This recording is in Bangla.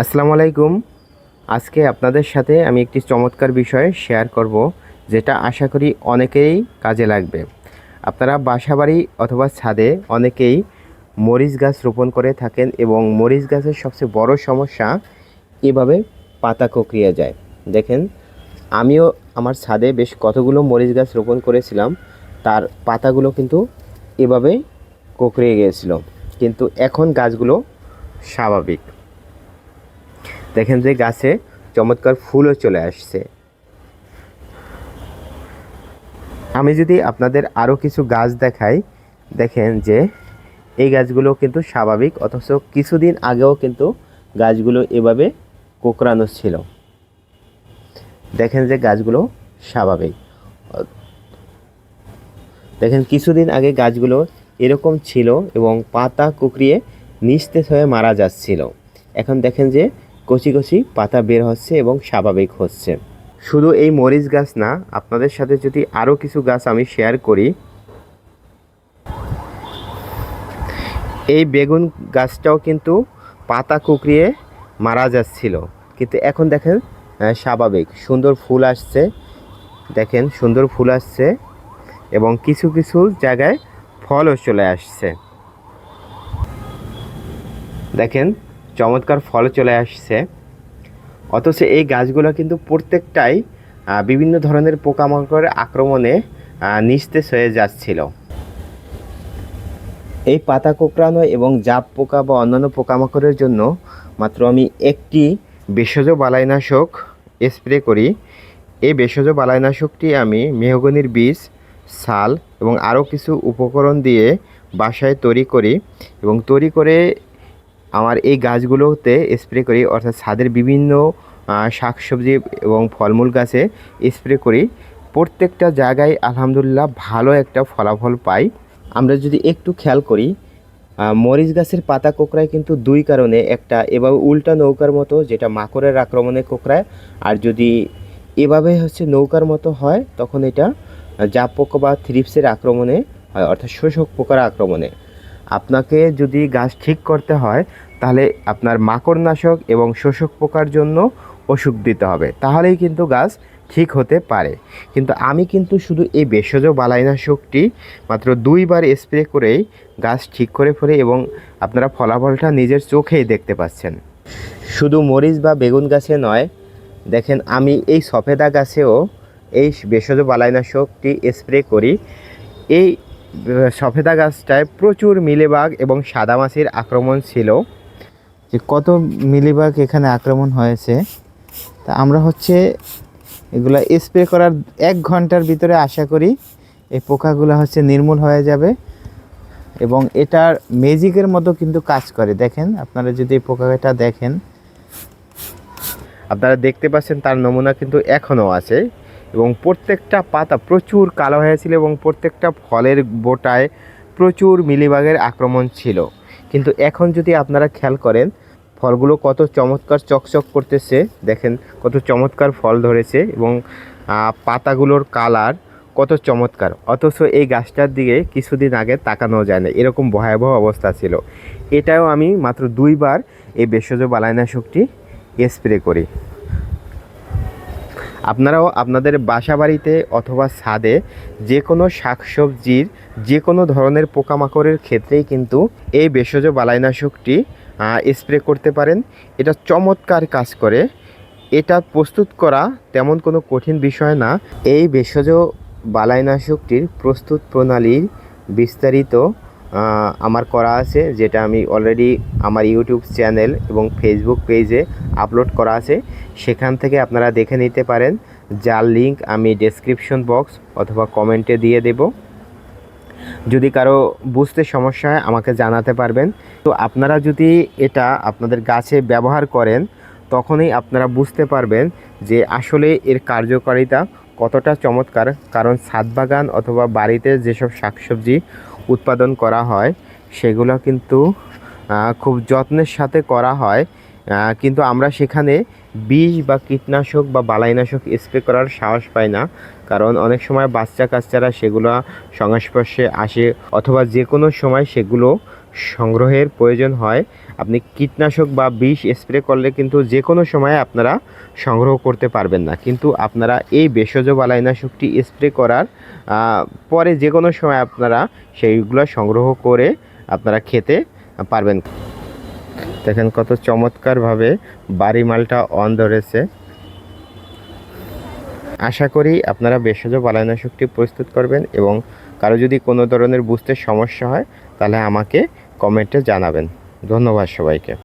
আসসালামু আলাইকুম। আজকে আপনাদের সাথে আমি একটি চমৎকার বিষয় শেয়ার করব, যেটা আশা করি অনেকেই কাজে লাগবে। আপনারা বাসাবাড়ি অথবা ছাদে অনেকেই মরিচ গাছ রোপণ করে থাকেন এবং মরিচ গাছের সবচেয়ে বড় সমস্যা এভাবে পাতা কোঁকড়িয়ে যায়। দেখেন, আমিও আমার ছাদে বেশ কতগুলো মরিচ গাছ রোপণ করেছিলাম, তার পাতাগুলো কিন্তু এভাবে কোঁকড়িয়ে গিয়েছিল। কিন্তু এখন গাছগুলো স্বাভাবিক। দেখেন যে গাছে চমৎকার ফুলও চলে আসছে। আমি যদি আপনাদের আরও কিছু গাছ দেখাই, দেখেন যে এই গাছগুলো কিন্তু স্বাভাবিক, অথচ কিছুদিন আগেও কিন্তু গাছগুলো এভাবে কোকড়ানো ছিল। দেখেন যে গাছগুলো স্বাভাবিক। দেখেন কিছুদিন আগে গাছগুলো এরকম ছিল এবং পাতা কুকড়িয়ে নিস্তেজ হয়ে মারা যাচ্ছিল। এখন দেখেন যে কচি কচি পাতা বের হচ্ছে এবং স্বাভাবিক হচ্ছে। শুধু এই মরিচ গাছ না, আপনাদের সাথে যদি আরও কিছু গাছ আমি শেয়ার করি। এই বেগুন গাছটাও কিন্তু পাতা কুকড়িয়ে মারা যাচ্ছিল। কিন্তু এখন দেখেন স্বাভাবিক, সুন্দর ফুল আসছে। দেখেন, সুন্দর ফুল আসছে এবং কিছু কিছু জায়গায় ফলও চলে আসছে। দেখেন চমৎকার ফল চলে আসছে। অথচ এই গাছগুলো কিন্তু প্রত্যেকটাই বিভিন্ন ধরনের পোকামাকড়ের আক্রমণে নিস্তেজ হয়ে যাচ্ছিল। এই পাতা কোঁকড়ানো এবং জাপ পোকা বা অন্যান্য পোকামাকড়ের জন্য মাত্র আমি একটি ভেষজ বালাইনাশক স্প্রে করি। এই ভেষজ বালাইনাশকটি আমি মেহগনির বীজ ছাল এবং আরও কিছু উপকরণ দিয়ে বাসায় তৈরি করি এবং তৈরি করে আমার এই গাছগুলোতে স্প্রে করি অর্থাৎ ছাদের বিভিন্ন আহ, শাকসবজি এবং ফলমূল গাছে স্প্রে করি। প্রত্যেকটা জায়গায় আলহামদুলিল্লাহ ভালো একটা ফলাফল পাই। আমরা যদি একটু খেয়াল করি মরিচ গাছের পাতা কোঁকড়ায় কিন্তু দুই কারণে একটা এভাবে উল্টা নৌকার মতো যেটা মাকড়ের আক্রমণে কোঁকড়ায় আর যদি এভাবে হচ্ছে নৌকার মতো হয় তখন এটা জাপ পোকা বা থ্রিপসের আক্রমণে হয় অর্থাৎ শোষক পোকার আক্রমণে। আপনাকে যদি গাছ ঠিক করতে হয় তাহলে আপনার মাকড়নাশক এবং শোষক পোকার জন্য ওষুধ দিতে হবে। তাহলেই কিন্তু গাছ ঠিক হতে পারে। কিন্তু আমি কিন্তু শুধু এই ভেষজ বালাইনাশকটি মাত্র দুইবার স্প্রে করেই গাছ ঠিক করে ফেলে এবং আপনারা ফলাফলটা নিজের চোখেই দেখতে পাচ্ছেন। শুধু মরিচ বা বেগুন গাছে নয়, দেখেন আমি এই সফেদা গাছেও এই ভেষজ বালাইনাশকটি স্প্রে করি। এই সফেদা গাছটায় প্রচুর মিলেবাগ এবং সাদামাছির আক্রমণ ছিল। যে কত মিলিবাগ এখানে আক্রমণ হয়েছে, তা আমরা হচ্ছে এগুলা স্প্রে করার এক ঘণ্টার ভিতরে আশা করি এই পোকাগুলো হচ্ছে নির্মূল হয়ে যাবে এবং এটার ম্যাজিকের মতো কিন্তু কাজ করে। দেখেন, আপনারা যদি এই পোকাটা দেখেন, আপনারা দেখতে পাচ্ছেন তার নমুনা কিন্তু এখনও আছে এবং প্রত্যেকটা পাতা প্রচুর কালো হয়েছিল এবং প্রত্যেকটা ফলের বোটায় প্রচুর মিলিবাগের আক্রমণ ছিল। কিন্তু এখন যদি আপনারা খেয়াল করেন, ফলগুলো কত চমৎকার চকচক করতেছে, দেখেন কত চমৎকার ফল ধরেছে এবং পাতাগুলোর কালার কত চমৎকার। অথচ এই গাছটার দিকে কিছুদিন আগে তাকানো যায় না, এরকম ভয়াবহ অবস্থা ছিল। এটাও আমি মাত্র দুইবার এই ভেষজ বালাইনাশকটি স্প্রে করি। আপনারাও আপনাদের বাসা বাড়িতে অথবা ছাদে যে কোনো শাকসবজির যে কোনো ধরনের পোকামাকড়ের ক্ষেত্রেই কিন্তু এই ভেষজ বালাইনাশকটি স্প্রে করতে পারেন। এটা চমৎকার কাজ করে। এটা প্রস্তুত করা তেমন কোনো কঠিন বিষয় না। এই ভেষজ বালাইনাশকটির প্রস্তুত প্রণালীর বিস্তারিত আমার করা আছে, যেটা আমি অলরেডি আমার ইউটিউব চ্যানেল এবং ফেসবুক পেজে আপলোড করা আছে। সেখান থেকে আপনারা দেখে নিতে পারেন, যার লিংক আমি ডেসক্রিপশন বক্স অথবা কমেন্টে দিয়ে দেব। যদি কারও বুঝতে সমস্যা হয়, আমাকে জানাতে পারবেন। তো আপনারা যদি এটা আপনাদের গাছে ব্যবহার করেন, তখনই আপনারা বুঝতে পারবেন যে আসলে এর কার্যকারিতা কতটা চমৎকার। কারণ ছাদ বাগান অথবা বাড়িতে যেসব শাকসবজি উৎপাদন করা হয়, সেগুলো কিন্তু খুব যত্নের সাথে করা হয়। কিন্তু আমরা সেখানে বিষ বা কীটনাশক বা বালাইনাশক স্প্রে করার সাহস পাই না। কারণ অনেক সময় বাচ্চা কাচ্চারা সেগুলো সংস্পর্শে আসে অথবা যে কোনো সময় সেগুলো সংগ্রহের প্রয়োজন হয়। আপনি কীটনাশক বা বিষ স্প্রে করলে কিন্তু যে কোনো সময় আপনারা সংগ্রহ করতে পারবেন না। কিন্তু আপনারা এই ভেষজ বালাইনাশকটি স্প্রে করার পরে যে কোনো সময় আপনারা সেইগুলো সংগ্রহ করে আপনারা খেতে পারবেন। দেখেন কত চমৎকারভাবে বাড়ি মালটা অন ধরেছে। আশা করি আপনারা ভেষজ বালাইনাশকটি প্রস্তুত করবেন এবং কারও যদি কোনো ধরনের বুঝতে সমস্যা হয়, তাহলে আমাকে কমেন্টে জানাবেন। До нової шавайки.